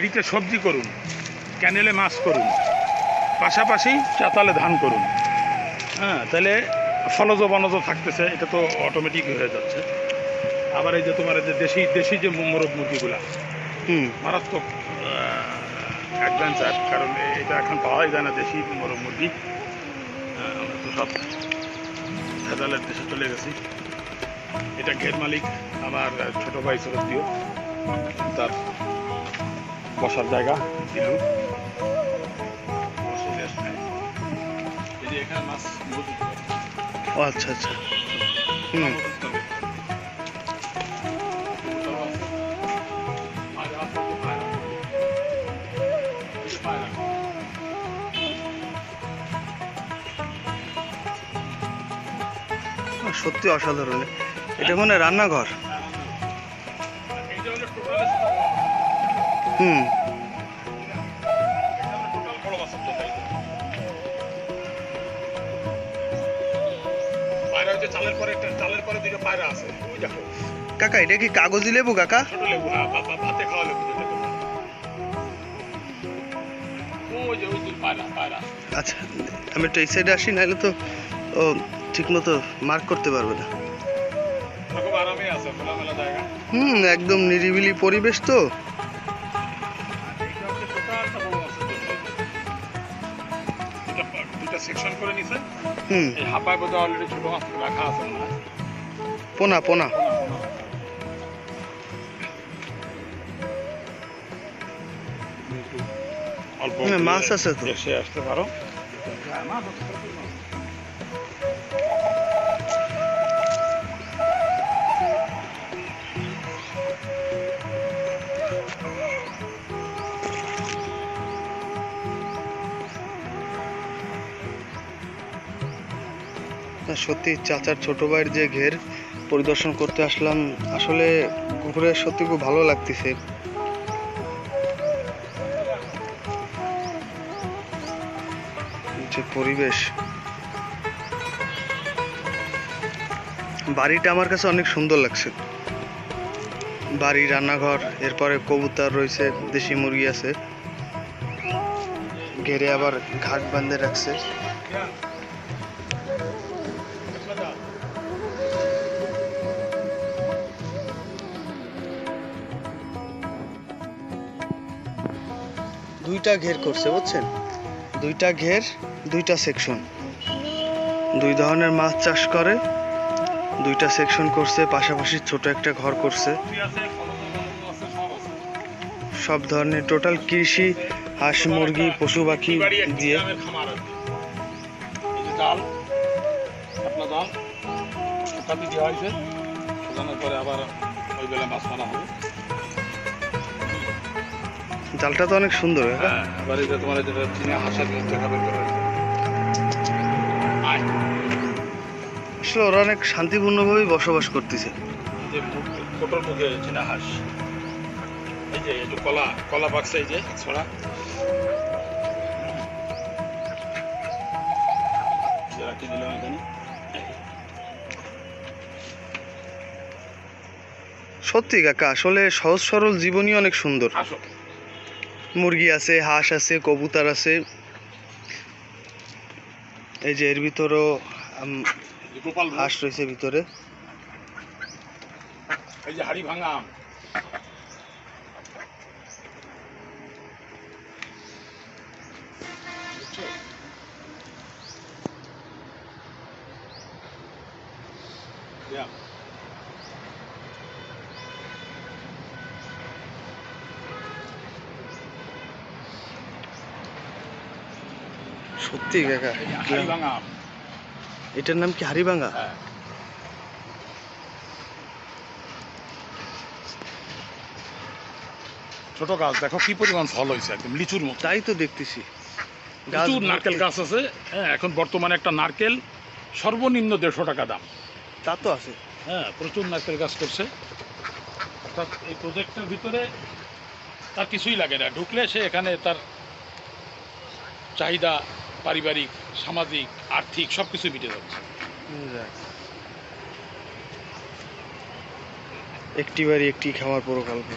এদিকে সবজি করুন ক্যানেলে মাছ করুন পাশাপাশি চাতালে ধান করুন। হ্যাঁ তাহলে ফলজ বনজ থাকতেছে এটা তো অটোমেটিক হয়ে যাচ্ছে। আবার এই যে তোমার এই যে দেশি দেশি যে মোরগ মুরগিগুলা হুম। মারাত্মক অ্যাডভেঞ্চার কারণ এটা এখন পাওয়াই যায় না দেশি মোরগ। মুরগি আমরা তো সব ভেজালের দেশে চলে গেছি। এটা ঘের মালিক আমার ছোট ভাই দিও তার বসার জায়গা। ও আচ্ছা আচ্ছা। হুম। সত্যি অসাধারণ। এটা মানে রান্নাঘর। হুম। চালের পরে একটা চালের পরে দিকে পায়রা আছে। ওই দেখো। কাকা এটা কি কাগজি লেবু কাকা? ছোট লেবু হ্যাঁ ভা- ভা- ভাতে খাওয়া লেবু ওই যে ওই পায়রা পায়রা। আচ্ছা আমি একটু এই সাইডে আসি নাহলে তো ও ঠিক মতো মার্ক করতে পারবে না। হুম একদম নিরিবিলি পরিবেশ তো। সেকশন করে নিছে। হুম। এই হাপায় বোধহয় অলরেডি ছোট মাছ রাখা আছে না পোনা পোনা। অল্প হ্যাঁ, মাছ আছে তো। এসে আসতে পারো। সত্যি চাচার ছোট ভাইয়ের যে ঘের পরিদর্শন করতে আসলাম, আসলে ঘুরে সত্যি খুব ভালো লাগতেছে। যে পরিবেশ। বাড়িটা আমার কাছে অনেক সুন্দর লাগছে। বাড়ি, রান্নাঘর, এরপরে কবুতর রয়েছে, দেশি মুরগি আছে। ঘেরে আবার ঘাট বাঁধে রাখছে। দুইটা ঘের করছে, বুঝছেন? দুইটা ঘের, দুইটা সেকশন। দুই ধরনের মাছ চাষ করে, দুইটা সেকশন করছে, পাশাপাশি ছোট একটা ঘর করছে। সব ধরনের টোটাল কৃষি, হাঁস, মুরগি, পশু, পাখি দিয়ে। আবার ওই বেলা মাছ মারা হবে। জালটা তো অনেক সুন্দর হ্যাঁ? এবার এই যে তোমার যেটা চীনা হাঁসের আসলে ওরা অনেক শান্তিপূর্ণভাবেই বসবাস করতেছে। এই যে মুখ মুখে চীনা হাঁস। এই যে এই কলা কলা পাকছে এই যে ছড়া। রাখি দিলাম এখানে। সত্যি কাকা আসলে সহজ সরল জীবনই অনেক সুন্দর। আসো। মুরগি আছে হাঁস আছে কবুতর আছে। এই যে এর ভিতরেও হাঁস রয়েছে ভিতরে। এই যে হাড়ি ভাঙা আম। Yeah. সত্যি কাকা। এটার নাম কি হাড়িভাঙ্গা হ্যাঁ। ছোট গাছ দেখো কি পরিমাণ ফল হয়েছে একদম লিচুর মতো। তাই তো দেখতেছি। প্রচুর নারকেল গাছ আছে হ্যাঁ এখন বর্তমানে একটা নারকেল সর্বনিম্ন দেড়শো টাকা দাম। তা তো আছে। হ্যাঁ প্রচুর নারকেল গাছ করছে। অর্থাৎ এই প্রজেক্টের ভিতরে তার কিছুই লাগে না। ঢুকলে সে এখানে তার চাহিদা পারিবারিক সামাজিক আর্থিক সব কিছু মিটে যাচ্ছে। একটি বাড়ি একটি খামার প্রকল্প